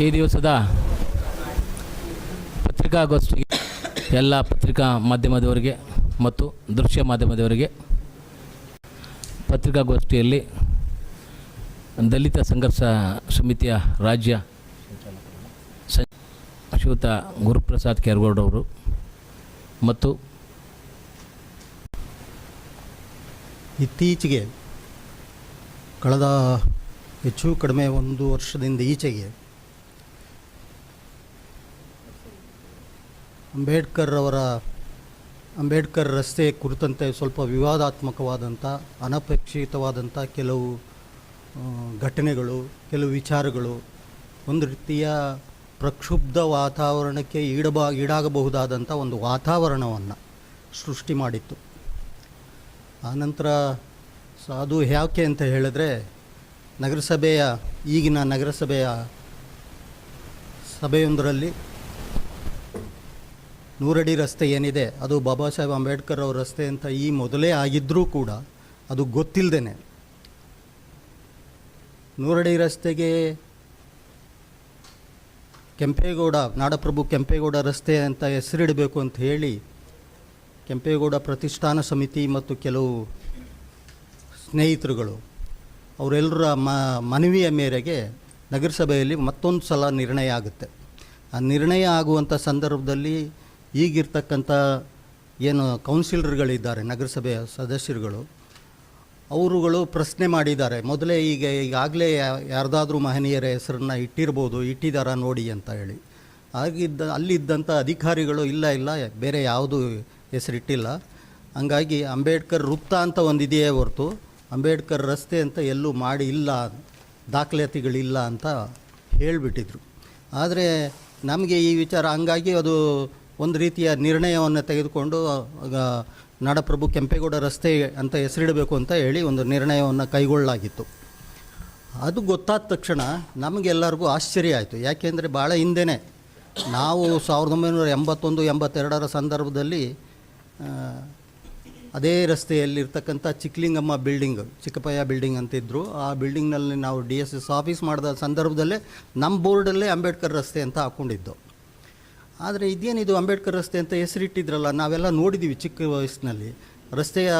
ಈ ದಿವಸದ ಪತ್ರಿಕಾಗೋಷ್ಠಿಗೆ ಎಲ್ಲ ಪತ್ರಿಕಾ ಮಾಧ್ಯಮದವರಿಗೆ ಮತ್ತು ದೃಶ್ಯ ಮಾಧ್ಯಮದವರಿಗೆ ಪತ್ರಿಕಾಗೋಷ್ಠಿಯಲ್ಲಿ ದಲಿತ ಸಂಘರ್ಷ ಸಮಿತಿಯ ರಾಜ್ಯ ಶ್ರೀಯುತ ಗುರುಪ್ರಸಾದ್ ಕೆರಗೌಡ ಅವರು ಮತ್ತು ಇತ್ತೀಚೆಗೆ, ಕಳೆದ ಹೆಚ್ಚು ಕಡಿಮೆ ಒಂದು ವರ್ಷದಿಂದ ಈಚೆಗೆ ಅಂಬೇಡ್ಕರ್ ಅವರ ಅಂಬೇಡ್ಕರ್ ರಸ್ತೆ ಕುರಿತಂತೆ ಸ್ವಲ್ಪ ವಿವಾದಾತ್ಮಕವಾದಂಥ, ಅನಪೇಕ್ಷಿತವಾದಂಥ ಕೆಲವು ಘಟನೆಗಳು, ಕೆಲವು ವಿಚಾರಗಳು ಒಂದು ರೀತಿಯ ಪ್ರಕ್ಷುಬ್ಧ ವಾತಾವರಣಕ್ಕೆ ಈಡಬ, ಈಡಾಗಬಹುದಾದಂಥ ಒಂದು ವಾತಾವರಣವನ್ನು ಸೃಷ್ಟಿ ಮಾಡಿತ್ತು. ಆನಂತರ ಅದು ಯಾಕೆ ಅಂತ ಹೇಳಿದ್ರೆ, ನಗರಸಭೆಯ, ಈಗಿನ ನಗರಸಭೆಯ ಸಭೆಯೊಂದರಲ್ಲಿ ನೂರಡಿ ರಸ್ತೆ ಏನಿದೆ, ಅದು ಬಾಬಾ ಸಾಹೇಬ್ ಅಂಬೇಡ್ಕರ್ ಅವ್ರ ರಸ್ತೆ ಅಂತ ಈ ಮೊದಲೇ ಆಗಿದ್ದರೂ ಕೂಡ ಅದು ಗೊತ್ತಿಲ್ಲದೇನೆ ನೂರಡಿ ರಸ್ತೆಗೆ ಕೆಂಪೇಗೌಡ, ನಾಡಪ್ರಭು ಕೆಂಪೇಗೌಡ ರಸ್ತೆ ಅಂತ ಹೆಸರಿಡಬೇಕು ಅಂತ ಹೇಳಿ ಕೆಂಪೇಗೌಡ ಪ್ರತಿಷ್ಠಾನ ಸಮಿತಿ ಮತ್ತು ಕೆಲವು ಸ್ನೇಹಿತರುಗಳು, ಅವರೆಲ್ಲರ ಮ, ಮನವಿಯ ಮೇರೆಗೆ ನಗರಸಭೆಯಲ್ಲಿ ಮತ್ತೊಂದು ಸಲ ನಿರ್ಣಯ ಆಗುತ್ತೆ. ಆ ನಿರ್ಣಯ ಆಗುವಂಥ ಸಂದರ್ಭದಲ್ಲಿ ಈಗಿರ್ತಕ್ಕಂಥ ಏನು ಕೌನ್ಸಿಲರ್ಗಳಿದ್ದಾರೆ, ನಗರಸಭೆಯ ಸದಸ್ಯರುಗಳು, ಅವರುಗಳು ಪ್ರಶ್ನೆ ಮಾಡಿದ್ದಾರೆ. ಮೊದಲೇ ಈಗ, ಈಗಾಗಲೇ ಯಾರ್ದಾದ್ರೂ ಮಹನೀಯರ ಹೆಸರನ್ನು ಇಟ್ಟಿರ್ಬೋದು ಇಟ್ಟಿದ್ದಾರಾ ನೋಡಿ ಅಂತ ಹೇಳಿ. ಆಗಿದ್ದ, ಅಲ್ಲಿದ್ದಂಥ ಅಧಿಕಾರಿಗಳು ಇಲ್ಲ ಇಲ್ಲ, ಬೇರೆ ಯಾವುದು ಹೆಸರಿಟ್ಟಿಲ್ಲ. ಹಂಗಾಗಿ ಅಂಬೇಡ್ಕರ್ ವೃತ್ತ ಅಂತ ಒಂದಿದೆಯೇ ಹೊರತು, ಅಂಬೇಡ್ಕರ್ ರಸ್ತೆ ಅಂತ ಎಲ್ಲೂ ಮಾಡಿ ಇಲ್ಲ, ದಾಖಲಾತಿಗಳಿಲ್ಲ ಅಂತ ಹೇಳಿಬಿಟ್ಟಿದ್ರು. ಆದರೆ ನಮಗೆ ಈ ವಿಚಾರ, ಹಂಗಾಗಿ ಅದು ಒಂದು ರೀತಿಯ ನಿರ್ಣಯವನ್ನು ತೆಗೆದುಕೊಂಡು ನಾಡಪ್ರಭು ಕೆಂಪೇಗೌಡ ರಸ್ತೆ ಅಂತ ಹೆಸರಿಡಬೇಕು ಅಂತ ಹೇಳಿ ಒಂದು ನಿರ್ಣಯವನ್ನು ಕೈಗೊಳ್ಳಲಾಗಿತ್ತು. ಅದು ಗೊತ್ತಾದ ತಕ್ಷಣ ನಮಗೆಲ್ಲರಿಗೂ ಆಶ್ಚರ್ಯ ಆಯಿತು. ಯಾಕೆಂದರೆ ಭಾಳ ಹಿಂದೆನೇ ನಾವು ಸಾವಿರದ ಒಂಬೈನೂರ ಎಂಬತ್ತೊಂದು, ಎಂಬತ್ತೆರಡರ ಸಂದರ್ಭದಲ್ಲಿ ಅದೇ ರಸ್ತೆಯಲ್ಲಿರ್ತಕ್ಕಂಥ ಚಿಕ್ಕಲಿಂಗಮ್ಮ ಬಿಲ್ಡಿಂಗ್ ಚಿಕ್ಕಪಯ್ಯ ಬಿಲ್ಡಿಂಗ್ ಅಂತಿದ್ರು. ಆ ಬಿಲ್ಡಿಂಗ್ನಲ್ಲಿ ನಾವು ಡಿ ಎಸ್ ಎಸ್ ಆಫೀಸ್ ಮಾಡಿದ ಸಂದರ್ಭದಲ್ಲೇ ನಮ್ಮ ಬೋರ್ಡಲ್ಲೇ ಅಂಬೇಡ್ಕರ್ ರಸ್ತೆ ಅಂತ ಹಾಕ್ಕೊಂಡಿದ್ದು ಆದರೆ ಇದೇನಿದು ಅಂಬೇಡ್ಕರ್ ರಸ್ತೆ ಅಂತ ಹೆಸರಿಟ್ಟಿದ್ರಲ್ಲ, ನಾವೆಲ್ಲ ನೋಡಿದ್ದೀವಿ ಚಿಕ್ಕ ವಯಸ್ಸಿನಲ್ಲಿ. ರಸ್ತೆಯ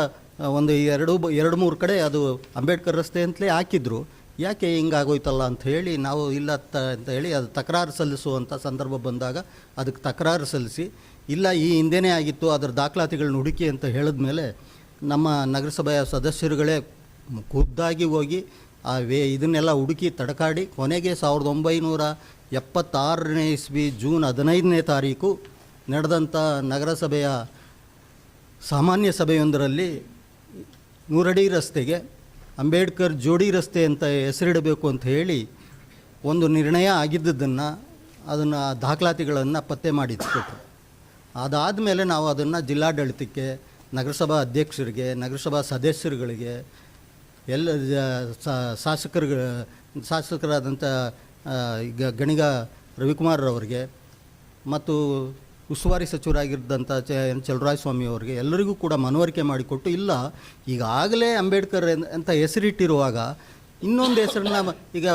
ಒಂದು ಎರಡು ಎರಡು, ಮೂರು ಕಡೆ ಅದು ಅಂಬೇಡ್ಕರ್ ರಸ್ತೆ ಅಂತಲೇ ಹಾಕಿದ್ರು. ಯಾಕೆ ಹಿಂಗಾಗೋಯ್ತಲ್ಲ ಅಂತ ಹೇಳಿ, ನಾವು ಇಲ್ಲ ತ ಅಂತ ಹೇಳಿ ಅದು ತಕರಾರು ಸಲ್ಲಿಸುವಂಥ ಸಂದರ್ಭ ಬಂದಾಗ ಅದಕ್ಕೆ ತಕರಾರು ಸಲ್ಲಿಸಿ, ಇಲ್ಲ ಈ ಹಿಂದೆನೇ ಆಗಿತ್ತು, ಅದರ ದಾಖಲಾತಿಗಳನ್ನ ಹುಡುಕಿ ಅಂತ ಹೇಳಿದ ಮೇಲೆ ನಮ್ಮ ನಗರಸಭೆಯ ಸದಸ್ಯರುಗಳೇ ಖುದ್ದಾಗಿ ಹೋಗಿ ಆ ವೇ ಇದನ್ನೆಲ್ಲ ಹುಡುಕಿ ತಡಕಾಡಿ ಕೊನೆಗೆ ಸಾವಿರದ ಒಂಬೈನೂರ ಎಪ್ಪತ್ತಾರನೇ ಇಸ್ವಿ ಜೂನ್ ಹದಿನೈದನೇ ತಾರೀಕು ನಡೆದಂಥ ನಗರಸಭೆಯ ಸಾಮಾನ್ಯ ಸಭೆಯೊಂದರಲ್ಲಿ ನೂರಡಿ ರಸ್ತೆಗೆ ಅಂಬೇಡ್ಕರ್ ಜೋಡಿ ರಸ್ತೆ ಅಂತ ಹೆಸರಿಡಬೇಕು ಅಂತ ಹೇಳಿ ಒಂದು ನಿರ್ಣಯ ಆಗಿದ್ದದನ್ನು ಅದನ್ನು ದಾಖಲಾತಿಗಳನ್ನು ಪತ್ತೆ ಮಾಡಿತ್ತು ಅದಾದ ಮೇಲೆ ನಾವು ಅದನ್ನು ಜಿಲ್ಲಾಡಳಿತಕ್ಕೆ, ನಗರಸಭಾ ಅಧ್ಯಕ್ಷರಿಗೆ, ನಗರಸಭಾ ಸದಸ್ಯರುಗಳಿಗೆ, ಎಲ್ಲ ಶಾಸಕರು ಶಾಸಕರಾದಂಥ ಈಗ ಗಣಿಗ ರವಿಕುಮಾರ್ ಅವರಿಗೆ ಮತ್ತು ಉಸ್ತುವಾರಿ ಸಚಿವರಾಗಿದ್ದಂಥ ಚ, ಎನ್ ಸ್ವಾಮಿ ಅವರಿಗೆ ಎಲ್ಲರಿಗೂ ಕೂಡ ಮನವರಿಕೆ ಮಾಡಿಕೊಟ್ಟು, ಇಲ್ಲ ಈಗಾಗಲೇ ಅಂಬೇಡ್ಕರ್ ಅಂತ ಹೆಸರಿಟ್ಟಿರುವಾಗ ಇನ್ನೊಂದು ಹೆಸರನ್ನ ಈಗ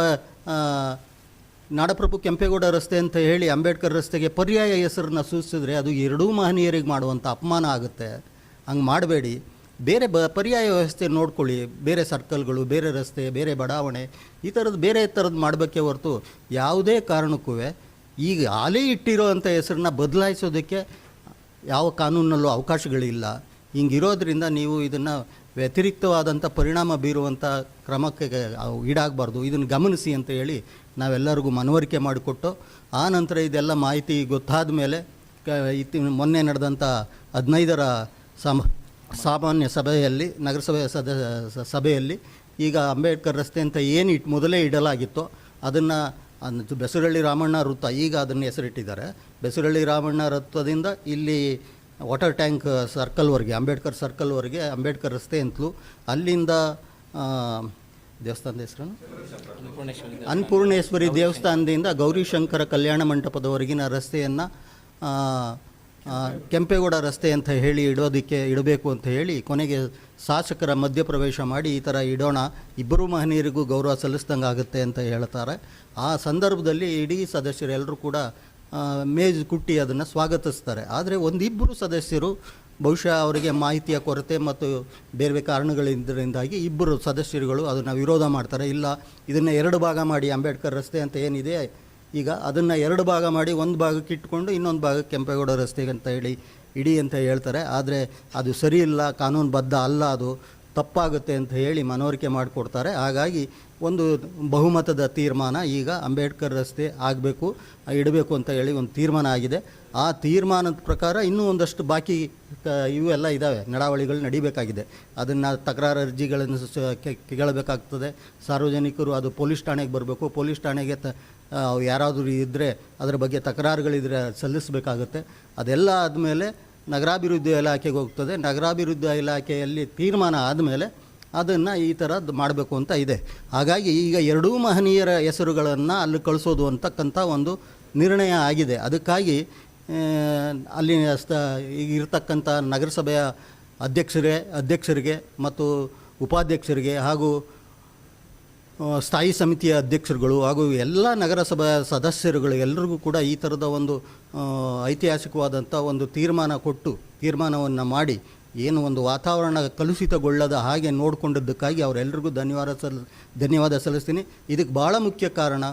ನಾಡಪ್ರಭು ಕೆಂಪೇಗೌಡ ರಸ್ತೆ ಅಂತ ಹೇಳಿ ಅಂಬೇಡ್ಕರ್ ರಸ್ತೆಗೆ ಪರ್ಯಾಯ ಹೆಸರನ್ನ ಸೂಚಿಸಿದ್ರೆ ಅದು ಎರಡೂ ಮಹನೀಯರಿಗೆ ಮಾಡುವಂಥ ಅಪಮಾನ ಆಗುತ್ತೆ. ಹಂಗೆ ಮಾಡಬೇಡಿ. ಬೇರೆ ಬ ಪರ್ಯಾಯ ವ್ಯವಸ್ಥೆ ನೋಡ್ಕೊಳ್ಳಿ. ಬೇರೆ ಸರ್ಕಲ್ಗಳು, ಬೇರೆ ರಸ್ತೆ, ಬೇರೆ ಬಡಾವಣೆ, ಈ ಥರದ್ದು ಬೇರೆ ಥರದ್ದು ಮಾಡಬೇಕೆ ಹೊರತು ಯಾವುದೇ ಕಾರಣಕ್ಕೂ ಈಗ ಆಲೇ ಇಟ್ಟಿರೋವಂಥ ಹೆಸರನ್ನ ಬದಲಾಯಿಸೋದಕ್ಕೆ ಯಾವ ಕಾನೂನಲ್ಲೂ ಅವಕಾಶಗಳಿಲ್ಲ. ಹಿಂಗಿರೋದ್ರಿಂದ ನೀವು ಇದನ್ನು ವ್ಯತಿರಿಕ್ತವಾದಂಥ ಪರಿಣಾಮ ಬೀರುವಂಥ ಕ್ರಮಕ್ಕೆ ಈಡಾಗಬಾರ್ದು. ಇದನ್ನು ಗಮನಿಸಿ ಅಂತ ಹೇಳಿ ನಾವೆಲ್ಲರಿಗೂ ಮನವರಿಕೆ ಮಾಡಿಕೊಟ್ಟು, ಆ ನಂತರ ಇದೆಲ್ಲ ಮಾಹಿತಿ ಗೊತ್ತಾದ ಮೇಲೆ ಕ ಮೊನ್ನೆ ನಡೆದಂಥ ಹದಿನೈದರ ಸಮ ಸಾಮಾನ್ಯ ಸಭೆಯಲ್ಲಿ ನಗರಸಭೆ ಸದ ಸಭೆಯಲ್ಲಿ ಈಗ ಅಂಬೇಡ್ಕರ್ ರಸ್ತೆ ಅಂತ ಏನು ಇಟ್ಟು ಮೊದಲೇ ಇಡಲಾಗಿತ್ತೋ ಅದನ್ನು ಬೆಸರಳ್ಳಿ ರಾಮಣ್ಣ ವೃತ್ತ ಈಗ ಅದನ್ನು ಹೆಸರಿಟ್ಟಿದ್ದಾರೆ. ಬೆಸರಳ್ಳಿ ರಾಮಣ್ಣ ವೃತ್ತದಿಂದ ಇಲ್ಲಿ ವಾಟರ್ ಟ್ಯಾಂಕ್ ಸರ್ಕಲ್ವರೆಗೆ ಅಂಬೇಡ್ಕರ್ ಸರ್ಕಲ್ವರೆಗೆ ಅಂಬೇಡ್ಕರ್ ರಸ್ತೆ ಅಂತಲೂ ಅಲ್ಲಿಂದ ದೇವಸ್ಥಾನದ ಹೆಸರು ಅನ್ನಪೂರ್ಣೇಶ್ವರಿ ದೇವಸ್ಥಾನದಿಂದ ಗೌರಿಶಂಕರ ಕಲ್ಯಾಣ ಮಂಟಪದವರೆಗಿನ ರಸ್ತೆಯನ್ನು ಕೆಂಪೇಗೌಡ ರಸ್ತೆ ಅಂತ ಹೇಳಿ ಇಡೋದಕ್ಕೆ ಇಡಬೇಕು ಅಂತ ಹೇಳಿ ಕೊನೆಗೆ ಶಾಸಕರ ಮಧ್ಯಪ್ರವೇಶ ಮಾಡಿ ಈ ಥರ ಇಡೋಣ, ಇಬ್ಬರು ಮಹನೀಯರಿಗೂ ಗೌರವ ಸಲ್ಲಿಸ್ದಂಗೆ ಆಗುತ್ತೆ ಅಂತ ಹೇಳ್ತಾರೆ. ಆ ಸಂದರ್ಭದಲ್ಲಿ ಇಡೀ ಸದಸ್ಯರೆಲ್ಲರೂ ಕೂಡ ಮೇಜ್ ಕುಟ್ಟಿ ಅದನ್ನು ಸ್ವಾಗತಿಸ್ತಾರೆ. ಆದರೆ ಒಂದಿಬ್ಬರು ಸದಸ್ಯರು ಬಹುಶಃ ಅವರಿಗೆ ಮಾಹಿತಿಯ ಕೊರತೆ ಮತ್ತು ಬೇರೆ ಬೇರೆ ಕಾರಣಗಳಿಂದರಿಂದಾಗಿ ಇಬ್ಬರು ಸದಸ್ಯರುಗಳು ಅದನ್ನು ವಿರೋಧ ಮಾಡ್ತಾರೆ. ಇಲ್ಲ, ಇದನ್ನು ಎರಡು ಭಾಗ ಮಾಡಿ ಅಂಬೇಡ್ಕರ್ ರಸ್ತೆ ಅಂತ ಏನಿದೆ ಈಗ ಅದನ್ನು ಎರಡು ಭಾಗ ಮಾಡಿ ಒಂದು ಭಾಗಕ್ಕೆ ಇಟ್ಕೊಂಡು ಇನ್ನೊಂದು ಭಾಗಕ್ಕೆ ಕೆಂಪೇಗೌಡ ರಸ್ತೆಗೆ ಅಂತ ಹೇಳಿ ಇಡಿ ಅಂತ ಹೇಳ್ತಾರೆ. ಆದರೆ ಅದು ಸರಿ ಇಲ್ಲ, ಕಾನೂನುಬದ್ಧ ಅಲ್ಲ, ಅದು ತಪ್ಪಾಗುತ್ತೆ ಅಂತ ಹೇಳಿ ಮನವರಿಕೆ ಮಾಡಿಕೊಡ್ತಾರೆ. ಹಾಗಾಗಿ ಒಂದು ಬಹುಮತದ ತೀರ್ಮಾನ ಈಗ ಅಂಬೇಡ್ಕರ್ ರಸ್ತೆ ಆಗಬೇಕು, ಇಡಬೇಕು ಅಂತ ಹೇಳಿ ಒಂದು ತೀರ್ಮಾನ ಆಗಿದೆ. ಆ ತೀರ್ಮಾನದ ಪ್ರಕಾರ ಇನ್ನೂ ಒಂದಷ್ಟು ಬಾಕಿ ಇವೆಲ್ಲ ಇದ್ದಾವೆ ನಡಾವಳಿಗಳು ನಡಿಬೇಕಾಗಿದೆ. ಅದನ್ನು ತಕರಾರು ಅರ್ಜಿಗಳನ್ನು ಕೇಳಬೇಕಾಗ್ತದೆ. ಸಾರ್ವಜನಿಕರು ಅದು ಪೊಲೀಸ್ ಠಾಣೆಗೆ ಬರಬೇಕು. ಪೊಲೀಸ್ ಠಾಣೆಗೆ ತ ಯಾರಾದರೂ ಇದ್ದರೆ ಅದರ ಬಗ್ಗೆ ತಕರಾರುಗಳಿದ್ರೆ ಸಲ್ಲಿಸಬೇಕಾಗುತ್ತೆ. ಅದೆಲ್ಲ ಆದಮೇಲೆ ನಗರಾಭಿವೃದ್ಧಿ ಇಲಾಖೆಗೆ ಹೋಗ್ತದೆ. ನಗರಾಭಿವೃದ್ಧಿ ಇಲಾಖೆಯಲ್ಲಿ ತೀರ್ಮಾನ ಆದಮೇಲೆ ಅದನ್ನು ಈ ಥರದ್ದು ಮಾಡಬೇಕು ಅಂತ ಇದೆ. ಹಾಗಾಗಿ ಈಗ ಎರಡೂ ಮಹನೀಯರ ಹೆಸರುಗಳನ್ನು ಅಲ್ಲಿ ಕಳಿಸೋದು ಅಂತಕ್ಕಂಥ ಒಂದು ನಿರ್ಣಯ ಆಗಿದೆ. ಅದಕ್ಕಾಗಿ ಅಲ್ಲಿ ಸ್ಥ ಈಗ ಇರತಕ್ಕಂಥ ನಗರಸಭೆಯ ಅಧ್ಯಕ್ಷರೇ, ಅಧ್ಯಕ್ಷರಿಗೆ ಮತ್ತು ಉಪಾಧ್ಯಕ್ಷರಿಗೆ ಹಾಗೂ ಸ್ಥಾಯಿ ಸಮಿತಿಯ ಅಧ್ಯಕ್ಷರುಗಳು ಹಾಗೂ ಎಲ್ಲ ನಗರಸಭಾ ಸದಸ್ಯರುಗಳು ಎಲ್ಲರಿಗೂ ಕೂಡ ಈ ಥರದ ಒಂದು ಐತಿಹಾಸಿಕವಾದಂಥ ಒಂದು ತೀರ್ಮಾನ ಕೊಟ್ಟು, ತೀರ್ಮಾನವನ್ನು ಮಾಡಿ, ಏನು ಒಂದು ವಾತಾವರಣ ಕಲುಷಿತಗೊಳ್ಳದ ಹಾಗೆ ನೋಡಿಕೊಂಡಿದ್ದಕ್ಕಾಗಿ ಅವರೆಲ್ಲರಿಗೂ ಧನ್ಯವಾದ ಸಲ್, ಧನ್ಯವಾದ ಸಲ್ಲಿಸ್ತೀನಿ. ಇದಕ್ಕೆ ಭಾಳ ಮುಖ್ಯ ಕಾರಣ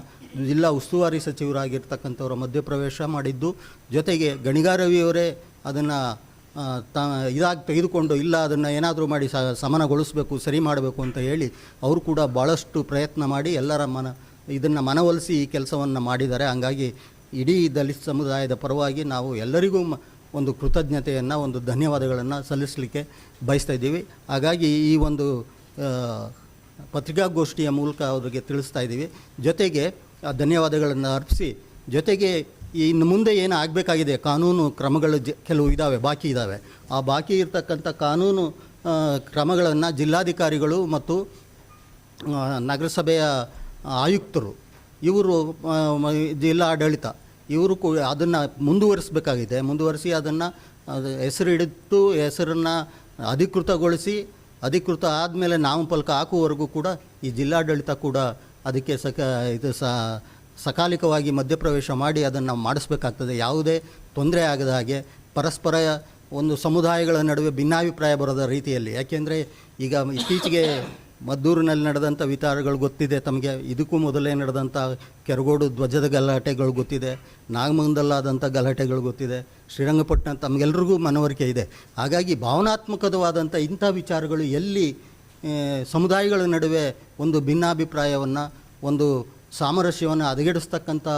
ಜಿಲ್ಲಾ ಉಸ್ತುವಾರಿ ಸಚಿವರಾಗಿರ್ತಕ್ಕಂಥವ್ರ ಮಧ್ಯಪ್ರವೇಶ ಮಾಡಿದ್ದು, ಜೊತೆಗೆ ಗಣಿಗಾರವಿಯವರೇ ಅದನ್ನು ತಾ, ಇದಾಗಿ ತೆಗೆದುಕೊಂಡು ಇಲ್ಲ, ಅದನ್ನು ಏನಾದರೂ ಮಾಡಿ ಸ, ಸಮನಗೊಳಿಸಬೇಕು, ಸರಿ ಮಾಡಬೇಕು ಅಂತ ಹೇಳಿ ಅವರು ಕೂಡ ಭಾಳಷ್ಟು ಪ್ರಯತ್ನ ಮಾಡಿ ಎಲ್ಲರ ಮನ, ಇದನ್ನು ಮನವೊಲಿಸಿ ಈ ಕೆಲಸವನ್ನು ಮಾಡಿದ್ದಾರೆ. ಹಂಗಾಗಿ ಇಡೀ ದಲಿತ ಸಮುದಾಯದ ಪರವಾಗಿ ನಾವು ಎಲ್ಲರಿಗೂ ಒಂದು ಕೃತಜ್ಞತೆಯನ್ನು, ಒಂದು ಧನ್ಯವಾದಗಳನ್ನು ಸಲ್ಲಿಸಲಿಕ್ಕೆ ಬಯಸ್ತಾ ಇದ್ದೀವಿ. ಹಾಗಾಗಿ ಈ ಒಂದು ಪತ್ರಿಕಾಗೋಷ್ಠಿಯ ಮೂಲಕ ಅವರಿಗೆ ತಿಳಿಸ್ತಾ ಇದ್ದೀವಿ. ಜೊತೆಗೆ ಧನ್ಯವಾದಗಳನ್ನು ಅರ್ಪಿಸಿ, ಜೊತೆಗೆ ಇನ್ನು ಮುಂದೆ ಏನು ಆಗಬೇಕಾಗಿದೆ? ಕಾನೂನು ಕ್ರಮಗಳು ಜ, ಕೆಲವು ಇದ್ದಾವೆ ಬಾಕಿ ಇದ್ದಾವೆ ಆ ಬಾಕಿ ಇರತಕ್ಕಂಥ ಕಾನೂನು ಕ್ರಮಗಳನ್ನು ಜಿಲ್ಲಾಧಿಕಾರಿಗಳು ಮತ್ತು ನಗರಸಭೆಯ ಆಯುಕ್ತರು, ಇವರು ಜಿಲ್ಲಾ ಆಡಳಿತ ಇವರು ಕೂ, ಅದನ್ನು ಮುಂದುವರಿಸಬೇಕಾಗಿದೆ. ಮುಂದುವರಿಸಿ ಅದನ್ನು ಹೆಸರಿಡಿತು, ಹೆಸರನ್ನು ಅಧಿಕೃತಗೊಳಿಸಿ, ಅಧಿಕೃತ ಆದಮೇಲೆ ನಾಮಫಲಕ ಹಾಕುವವರೆಗೂ ಕೂಡ ಈ ಜಿಲ್ಲಾಡಳಿತ ಕೂಡ ಅದಕ್ಕೆ ಸಕ, ಇದು ಸ ಸಕಾಲಿಕವಾಗಿ ಮಧ್ಯಪ್ರವೇಶ ಮಾಡಿ ಅದನ್ನು ಮಾಡಿಸ್ಬೇಕಾಗ್ತದೆ. ಯಾವುದೇ ತೊಂದರೆ ಆಗದ ಹಾಗೆ ಪರಸ್ಪರ ಒಂದು ಸಮುದಾಯಗಳ ನಡುವೆ ಭಿನ್ನಾಭಿಪ್ರಾಯ ಬರೋದ ರೀತಿಯಲ್ಲಿ. ಯಾಕೆಂದರೆ ಈಗ ಇತ್ತೀಚೆಗೆ ಮದ್ದೂರಿನಲ್ಲಿ ನಡೆದಂಥ ವಿಚಾರಗಳು ಗೊತ್ತಿದೆ. ತಮಗೆ ಇದಕ್ಕೂ ಮೊದಲೇ ನಡೆದಂಥ ಕೆರಗೋಡು ಧ್ವಜದ ಗಲಾಟೆಗಳು ಗೊತ್ತಿದೆ. ನಾಗಮಂಗದಲ್ಲಾದಂಥ ಗಲಾಟೆಗಳು ಗೊತ್ತಿದೆ. ಶ್ರೀರಂಗಪಟ್ಟಣ ತಮಗೆಲ್ರಿಗೂ ಮನವರಿಕೆ ಇದೆ. ಹಾಗಾಗಿ ಭಾವನಾತ್ಮಕವಾದಂಥ ಇಂಥ ವಿಚಾರಗಳು ಎಲ್ಲಿ ಸಮುದಾಯಗಳ ನಡುವೆ ಒಂದು ಭಿನ್ನಾಭಿಪ್ರಾಯವನ್ನು, ಒಂದು ಸಾಮರಸ್ಯವನ್ನು ಹದಗೆಡಿಸ್ತಕ್ಕಂಥ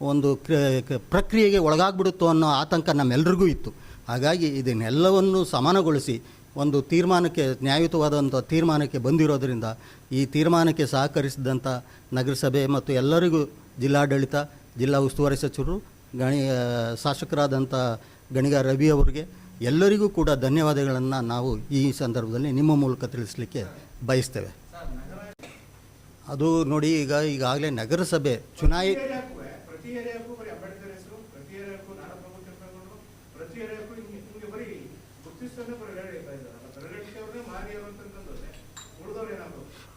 ಒಂದು ಕ್ರ- ಪ್ರಕ್ರಿಯೆಗೆ ಒಳಗಾಗ್ಬಿಡುತ್ತೋ ಅನ್ನೋ ಆತಂಕ ನಮ್ಮೆಲ್ಲರಿಗೂ ಇತ್ತು. ಹಾಗಾಗಿ ಇದನ್ನೆಲ್ಲವನ್ನು ಸಮಾನಗೊಳಿಸಿ ಒಂದು ತೀರ್ಮಾನಕ್ಕೆ, ನ್ಯಾಯಯುತವಾದಂಥ ತೀರ್ಮಾನಕ್ಕೆ ಬಂದಿರೋದರಿಂದ ಈ ತೀರ್ಮಾನಕ್ಕೆ ಸಹಕರಿಸಿದಂಥ ನಗರಸಭೆ ಮತ್ತು ಎಲ್ಲರಿಗೂ ಜಿಲ್ಲಾಡಳಿತ, ಜಿಲ್ಲಾ ಉಸ್ತುವಾರಿ ಸಚಿವರು, ಗಣಿ ಶಾಸಕರಾದಂಥ ಗಣಿಗ ರವಿ ಅವರಿಗೆ ಎಲ್ಲರಿಗೂ ಕೂಡ ಧನ್ಯವಾದಗಳನ್ನು ನಾವು ಈ ಸಂದರ್ಭದಲ್ಲಿ ನಿಮ್ಮ ಮೂಲಕ ತಿಳಿಸಲಿಕ್ಕೆ ಬಯಸ್ತೇವೆ. ಅದು ನೋಡಿ ಈಗ ಈಗಾಗಲೇ ನಗರಸಭೆ ಚುನಾಯಿ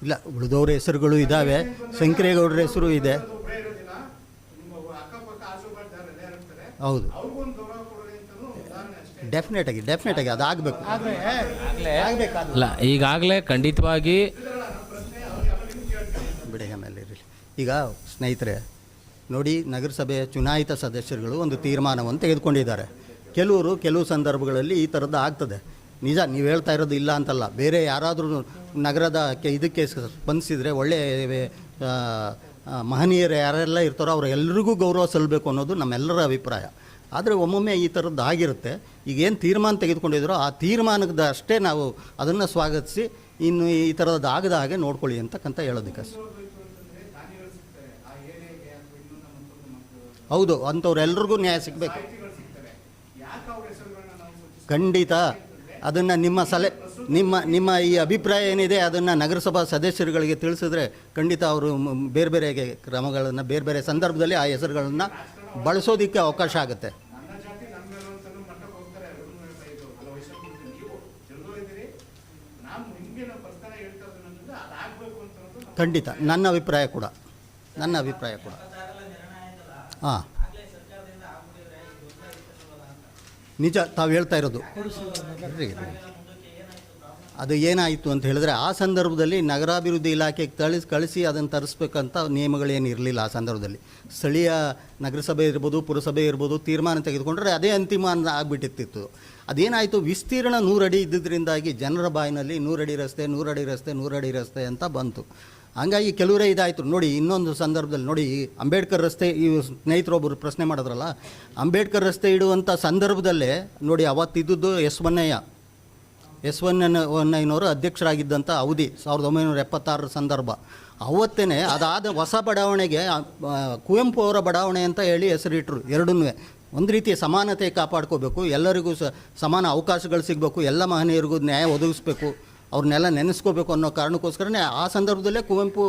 ಇಲ್ಲ ಉಳಿದವ್ರ ಹೆಸರುಗಳು ಇದ್ದಾವೆ ಶಂಕರೇಗೌಡರ ಹೆಸರು ಇದೆ. ಹೌದು. ಡೆಫಿನೆಟ್ ಆಗಿ ಡೆಫಿನೆಟ್ ಆಗಿ ಅದಾಗಬೇಕು. ಅಲ್ಲ ಈಗಾಗಲೇ ಖಂಡಿತವಾಗಿ ಈಗ ಸ್ನೇಹಿತರೆ, ನೋಡಿ ನಗರಸಭೆಯ ಚುನಾಯಿತ ಸದಸ್ಯರುಗಳು ಒಂದು ತೀರ್ಮಾನವನ್ನು ತೆಗೆದುಕೊಂಡಿದ್ದಾರೆ. ಕೆಲವರು ಕೆಲವು ಸಂದರ್ಭಗಳಲ್ಲಿ ಈ ಥರದ್ದು ಆಗ್ತದೆ. ನಿಜ, ನೀವು ಹೇಳ್ತಾ ಇರೋದು ಇಲ್ಲ ಅಂತಲ್ಲ. ಬೇರೆ ಯಾರಾದರೂ ನಗರದ ಕೆ, ಇದಕ್ಕೆ ಸ್ಪಂದಿಸಿದರೆ ಒಳ್ಳೆಯ ಮಹನೀಯರು ಯಾರೆಲ್ಲ ಇರ್ತಾರೋ ಅವರೆಲ್ಲರಿಗೂ ಗೌರವ ಸಲ್ಲಬೇಕು ಅನ್ನೋದು ನಮ್ಮೆಲ್ಲರ ಅಭಿಪ್ರಾಯ. ಆದರೆ ಒಮ್ಮೊಮ್ಮೆ ಈ ಥರದ್ದು ಆಗಿರುತ್ತೆ. ಈಗ ಏನು ತೀರ್ಮಾನ ತೆಗೆದುಕೊಂಡಿದ್ರೋ ಆ ತೀರ್ಮಾನದ ಅಷ್ಟೇ ನಾವು ಅದನ್ನು ಸ್ವಾಗತಿಸಿ, ಇನ್ನು ಈ ಥರದ್ದು ಆಗದ ಹಾಗೆ ನೋಡ್ಕೊಳ್ಳಿ ಅಂತಕ್ಕಂಥ ಹೇಳೋದಕ್ಕೆ ಹೌದು, ಅಂಥವ್ರೆಲ್ರಿಗೂ ನ್ಯಾಯ ಸಿಗಬೇಕು. ಖಂಡಿತ. ಅದನ್ನು ನಿಮ್ಮ ಸಲಹೆ ನಿಮ್ಮ ನಿಮ್ಮ ಈ ಅಭಿಪ್ರಾಯ ಏನಿದೆ ಅದನ್ನು ನಗರಸಭಾ ಸದಸ್ಯರುಗಳಿಗೆ ತಿಳಿಸಿದ್ರೆ ಖಂಡಿತ ಅವರು ಬೇರೆ ಬೇರೆ ಕ್ರಮಗಳನ್ನು, ಬೇರೆ ಬೇರೆ ಸಂದರ್ಭದಲ್ಲಿ ಆ ಹೆಸರುಗಳನ್ನು ಬಳಸೋದಕ್ಕೆ ಅವಕಾಶ ಆಗುತ್ತೆ. ಖಂಡಿತ. ನನ್ನ ಅಭಿಪ್ರಾಯ ಕೂಡ. ನನ್ನ ಅಭಿಪ್ರಾಯ ಕೂಡ. ಹಾಂ. ನಿಜ, ತಾವು ಹೇಳ್ತಾ ಇರೋದು. ಅದು ಏನಾಯಿತು ಅಂತ ಹೇಳಿದ್ರೆ, ಆ ಸಂದರ್ಭದಲ್ಲಿ ನಗರಾಭಿವೃದ್ಧಿ ಇಲಾಖೆಗೆ ಕಳಿಸಿ ಕಳಿಸಿ ಅದನ್ನು ತರಿಸ್ಬೇಕಂತ ನಿಯಮಗಳೇನು ಇರಲಿಲ್ಲ ಆ ಸಂದರ್ಭದಲ್ಲಿ. ಸ್ಥಳೀಯ ನಗರಸಭೆ ಇರ್ಬೋದು, ಪುರಸಭೆ ಇರ್ಬೋದು, ತೀರ್ಮಾನ ತೆಗೆದುಕೊಂಡ್ರೆ ಅದೇ ಅಂತಿಮ ಆಗಿಬಿಟ್ಟಿತ್ತು ಅದೇನಾಯಿತು? ವಿಸ್ತೀರ್ಣ ನೂರಡಿ ಇದ್ದಿದ್ದರಿಂದಾಗಿ ಜನರ ಬಾಯಿನಲ್ಲಿ ನೂರಡಿ ರಸ್ತೆ ನೂರಡಿ ರಸ್ತೆ ನೂರಡಿ ರಸ್ತೆ ಅಂತ ಬಂತು. ಹಂಗಾಗಿ ಕೆಲವರೇ ಇದಾಯಿತು. ನೋಡಿ, ಇನ್ನೊಂದು ಸಂದರ್ಭದಲ್ಲಿ ನೋಡಿ, ಅಂಬೇಡ್ಕರ್ ರಸ್ತೆ, ಈ ಸ್ನೇಹಿತರೊಬ್ಬರು ಪ್ರಶ್ನೆ ಮಾಡಿದ್ರಲ್ಲ, ಅಂಬೇಡ್ಕರ್ ರಸ್ತೆ ಇಡುವಂಥ ಸಂದರ್ಭದಲ್ಲೇ ನೋಡಿ ಅವತ್ತಿದ್ದದ್ದು ಎಸ್ ಒನ್ನಯ್ಯ ಎಸ್ ಒನ್ ಒನ್ನಯ್ಯನವರು ಅಧ್ಯಕ್ಷರಾಗಿದ್ದಂಥ ಅವಧಿ, ಸಾವಿರದ ಒಂಬೈನೂರ ಎಪ್ಪತ್ತಾರರ ಸಂದರ್ಭ. ಅವತ್ತೇ ಅದಾದ ಹೊಸ ಬಡಾವಣೆಗೆ ಕುವೆಂಪು ಅವರ ಬಡಾವಣೆ ಅಂತ ಹೇಳಿ ಹೆಸರಿಟ್ಟರು ಎರಡನ್ನೂ. ಒಂದು ರೀತಿಯ ಸಮಾನತೆ ಕಾಪಾಡ್ಕೋಬೇಕು, ಎಲ್ಲರಿಗೂ ಸಮಾನ ಅವಕಾಶಗಳು ಸಿಗಬೇಕು, ಎಲ್ಲ ಮಹನೀಯರಿಗೂ ನ್ಯಾಯ ಒದಗಿಸ್ಬೇಕು ಅವ್ರನ್ನೆಲ್ಲ ನೆನೆಸ್ಕೋಬೇಕು ಅನ್ನೋ ಕಾರಣಕ್ಕೋಸ್ಕರನೇ ಆ ಸಂದರ್ಭದಲ್ಲೇ ಕುವೆಂಪು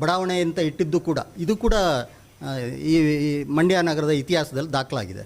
ಬಡಾವಣೆ ಅಂತ ಇಟ್ಟಿದ್ದು ಕೂಡ. ಇದು ಕೂಡ ಈ ಮಂಡ್ಯ ನಗರದ ಇತಿಹಾಸದಲ್ಲಿ ದಾಖಲಾಗಿದೆ.